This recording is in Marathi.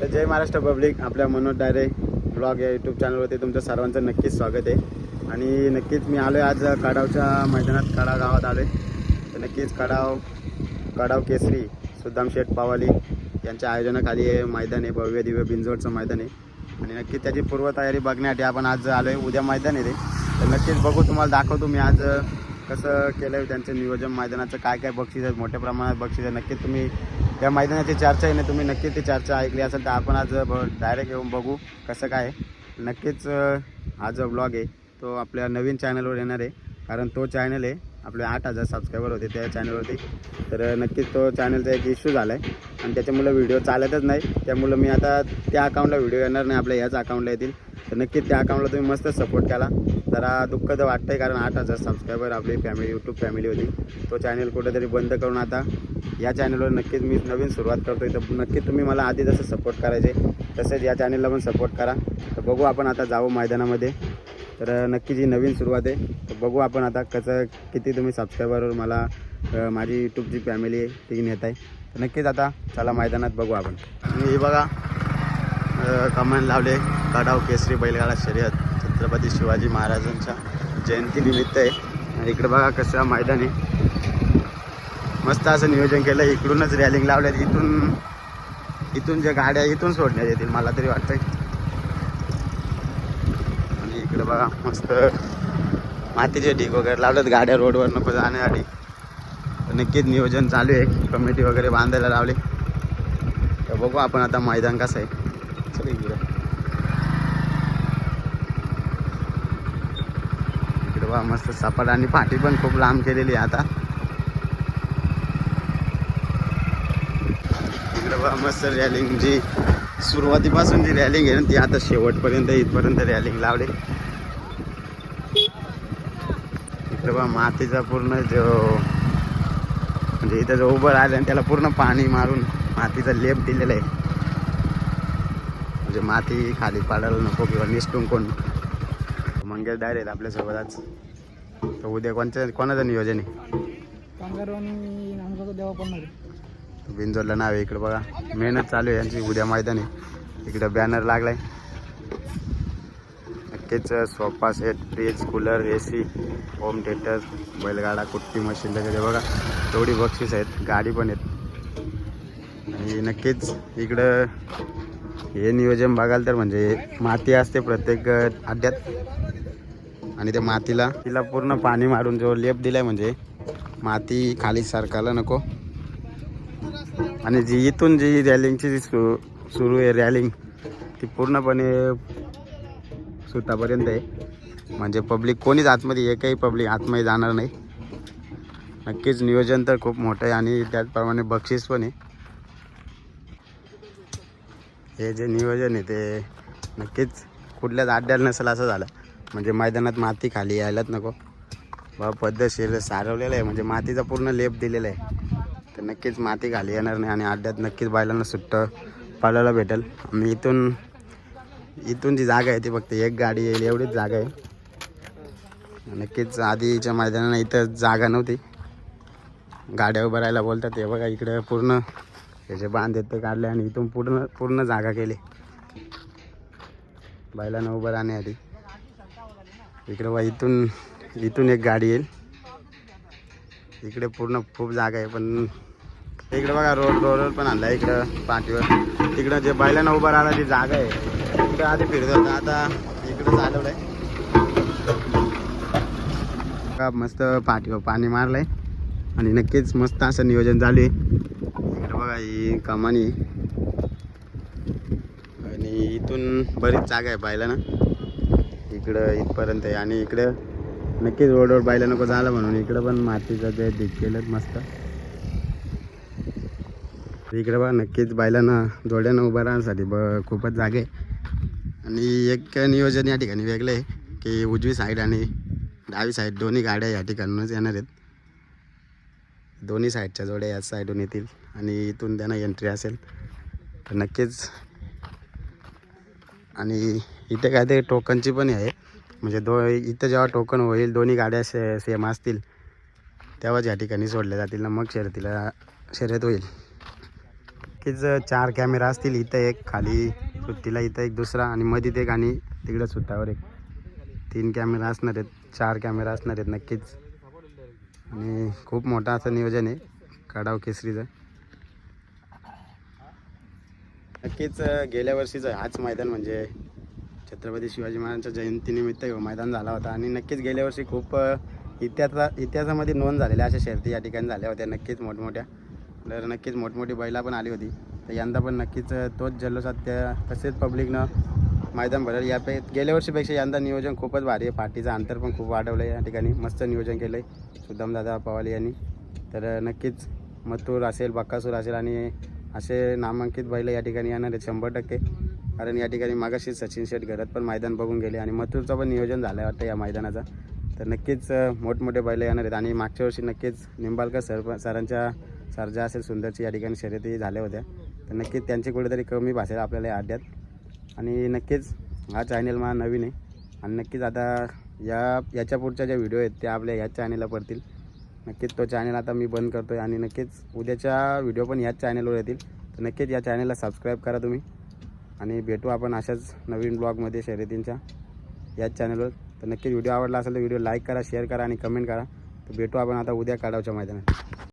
तर जय महाराष्ट्र पब्लिक आपल्या मनोज डायरे ब्लॉग या यूट्यूब चॅनलवरती तुमचं सर्वांचं नक्कीच स्वागत आहे. आणि नक्कीच मी आलो आहे आज कडावच्या मैदानात कडा गावात आलो आहे तर नक्कीच कडाव कडाव केसरी सुद्दाम शेठ पावाली यांच्या आयोजनाखाली हे मैदान आहे भव्य दिव्य बिंजोडचं मैदान आहे. आणि नक्कीच त्याची पूर्वतयारी बघण्यासाठी आपण आज आलो आहे उद्या मैदान आहे ते. तर नक्कीच बघू तुम्हाला दाखवतो मी आज कसं केलं आहे त्यांचं नियोजन मैदानाचं काय काय बक्षीस आहेत मोठ्या प्रमाणात बक्षीस आहे नक्कीच तुम्ही त्या मैदानाची चर्चा आहे ना तुम्ही नक्कीच ती चर्चा ऐकली असेल तर आपण आज डायरेक्ट येऊन बघू कसं काय नक्कीच हा जो ब्लॉग आहे तो आपल्या नवीन चॅनलवर येणार आहे. कारण तो चॅनल आहे आपले आठ हजार सबस्क्रायबर होते त्या चॅनलवरती तर नक्कीच तो चॅनलचा एक इश्यू झाला आहे आणि त्याच्यामुळं व्हिडिओ चालतच नाही. त्यामुळं मी आता त्या अकाउंटला व्हिडिओ येणार नाही. आपल्या याच अकाउंटला येतील. तर नक्कीच त्या अकाउंटला तुम्ही मस्त सपोर्ट केला. जरा दुःख तर वाटतं आहे कारण आठ हजार सबस्क्रायबर आपली फॅमिली यूट्यूब फॅमिली होती. तो चॅनल कुठेतरी बंद करून आता या चॅनलवर नक्कीच मी नवीन सुरुवात करतो आहे तर नक्कीच तुम्ही मला आधी जसं सपोर्ट करायचे तसेच या चॅनलला पण सपोर्ट करा. तर बघू आपण आता जाऊ मैदानामध्ये. तर नक्की जी नवीन सुरुवात आहे तर बघू आपण आता कसं किती तुम्ही सबस्क्रायबरवर मला माझी यूट्यूबची फॅमिली आहे ती नेत आहे. तर नक्कीच आता चला मैदानात बघू आपण. आणि हे बघा कमेंट लावले कडाव केसरी बैलगाडा शर्यत छत्रपती शिवाजी महाराजांच्या जयंतीनिमित्त आहे. आणि इकडे बघा कसं मैदान आहे. मस्त असं नियोजन केलं इकडूनच रॅलिंग लावल्यात इथून इथून ज्या गाड्या इथून सोडण्यात येतील मला तरी वाटतंय. बघा मस्त. मातीचे ढीक वगैरे लावलेत गाड्या रोडवर नको जाण्यासाठी. नक्कीच नियोजन चालू आहे. कमिटी वगैरे बांधायला लावले. तर बघू आपण आता मैदान कसं आहे. चल इकडे. इकडे बघा मस्त सपाट आणि फाटी पण खूप लांब केलेली आहे आता. इकडे बघा मस्त रॅलिंग जी सुरुवातीपासून जी रॅलिंग आहे ना ती आता शेवटपर्यंत इथपर्यंत रॅलिंग लावली. इकडे बघा मातीचा पूर्ण जो म्हणजे इथं जो उभं राहिलं आणि त्याला पूर्ण पाणी मारून मातीचा लेप दिलेला आहे. म्हणजे माती खाली पाडायला नको किंवा निसटून कोण. मंगेश डायरेक्ट आपल्यासोबत आज. तर उद्या कोणत्या कोणाचं नियोजन आहे. बिंजोरला नाव आहे इकडं बघा. मेहनत चालू आहे यांची उद्या मैदान आहे. इकडं बॅनर लागलाय. नक्कीच sofa set fridge cooler A C home theatre बैलगाडा कुट्टी मशीन वगैरे बघा. तेवढी बक्षीस आहेत गाडी पण आहेत. आणि नक्कीच इकडं हे नियोजन बघाल तर म्हणजे माती असते प्रत्येक अड्ड्यात. आणि त्या मातीला तिला पूर्ण पाणी मारून जो लेप दिलाय म्हणजे माती खाली सरकायला नको. आणि जी इथून जी रॅलिंगची जी सु सुरू आहे रॅलिंग ती पूर्णपणे सुतापर्यंत आहे. म्हणजे पब्लिक कोणीच आतमध्ये एकही पब्लिक आतमध्ये जाणार नाही. नक्कीच नियोजन तर खूप मोठं आहे आणि त्याचप्रमाणे बक्षीस पण आहे. हे जे नियोजन आहे ते नक्कीच कुठल्याच अड्ड्याला नसेल असं झालं. म्हणजे मैदानात माती खाली यायलाच नको. बा पद्धतशीर सारवलेलं आहे. म्हणजे मातीचा पूर्ण लेप दिलेला आहे. तर नक्कीच माती खाली येणार नाही आणि अड्ड्यात नक्कीच बायलांना सुट्टं पाळायला भेटेल. आम्ही इथून इथून जी जागा आहे ती फक्त एक गाडी येईल एवढीच जागा आहे. नक्कीच आधीच्या मैदानाला इथं जागा नव्हती. गाड्या उभं राहायला बोलतात हे बघा इकडं पूर्ण त्याचे बांध आहेत ते काढले आणि इथून पूर्ण पूर्ण जागा केली. बैलांना उभं राहण्यासाठी इकडं बा इथून इथून एक गाडी येईल. इकडे पूर्ण खूप जागा आहे पण इकडे बघा रोड रोडवर पण आणला इकडं पाठीवर. तिकडं जे बैलांना उभं राहिला ती जागा आहे तिकडं आधी फिरत होता. आता इकडंच चालवलं आहे मस्त पाठीवर पाणी मारलंय. आणि नक्कीच मस्त असं नियोजन झाले आहे. इकडं बघा ही कमानी. आणि इथून बरीच जागा आहे पाहिलं ना. इकडं इथपर्यंत आहे. आणि इकडं नक्कीच रोडवर बायला नको झालं म्हणून. इकडं पण मातीचं ते ढीक केलं मस्त. इकडं बघा नक्कीच बैलांना जोड्यानं उभं राहण्यासाठी ब खूपच जागे आणि एक नियोजन या ठिकाणी वेगळं आहे की उजवी साईड आणि डावी साईड दोन्ही गाड्या या ठिकाणूनच येणार आहेत. दोन्ही साईडच्या जोड्या याच साईडून येतील आणि इथून त्यांना एंट्री असेल. तर नक्कीच. आणि इथे काय ते टोकनची पण आहे. म्हणजे दो इथं जेव्हा टोकन होईल दोन्ही गाड्या से सेम असतील तेव्हाच या ठिकाणी सोडल्या जातील ना मग शर्यतीला शर्यत होईल. नक्कीच चार कॅमेरा असतील इथं एक खाली तिला इथं एक दुसरा आणि मधीत एक आणि तिकडं सुतावर एक. तीन कॅमेरा असणार आहेत चार कॅमेरा असणार आहेत नक्कीच. आणि खूप मोठं असं नियोजन आहे कडाव केसरीचं. नक्कीच गेल्या वर्षीचं हाच मैदान म्हणजे छत्रपती शिवाजी महाराजांच्या जयंतीनिमित्त मैदान झाला होता. आणि नक्कीच गेल्या वर्षी खूप इतिहासा इतिहासामध्ये नोंद झालेल्या अशा शर्ती या ठिकाणी झाल्या होत्या नक्कीच मोठमोठ्या. तर नक्कीच मोठमोठी बैला पण आली होती. तर यंदा पण नक्कीच तोच जल्लोषात त्या तसेच पब्लिकनं मैदान भरलं. यापे गेल्या वर्षीपेक्षा यंदा नियोजन खूपच भारी आहे. पार्टीचं अंतर पण खूप वाढवलं आहे या ठिकाणी. मस्त नियोजन केलं आहे सुदामदादा पवाले यांनी. तर नक्कीच मथुर असेल बक्कासूर असेल आणि असे नामांकित बैल या ठिकाणी येणार आहेत शंभर टक्के. कारण या ठिकाणी मागाशी सचिन शेठ घरात पण मैदान बघून गेले आणि मथुरचं पण नियोजन झालं आहे वाटतं या मैदानाचा. तर नक्कीच मोठमोठे बैल येणार आहेत आणि मागच्या वर्षी नक्कीच निंबाळकर सर सरांच्या सरजा असेल सुंदरची या ठिकाणी शर्यती झाल्या होत्या. तर नक्कीच त्यांची कुठेतरी कमी भासेल आपल्याला या अड्ड्यात आणि नक्कीच हा चॅनल मला नवीन आहे. आणि नक्कीच आता या याच्या पुढच्या ज्या व्हिडिओ आहेत त्या आपल्या ह्याच चॅनलला पडतील. नक्कीच तो चॅनल आता मी बंद करतो आहे आणि नक्कीच उद्याच्या व्हिडिओ पण याच चॅनलवर येतील. तर नक्कीच या चॅनलला सबस्क्राईब करा तुम्ही. आणि भेटू आपण अशाच नवीन ब्लॉगमध्ये शर्यतींच्या याच चॅनलवर तर नक्कीच व्हिडिओ आवडला असेल तर व्हिडिओ लाईक करा शेअर करा आणि कमेंट करा. तर भेटू आपण आता उद्या काढावच्या मैदानात.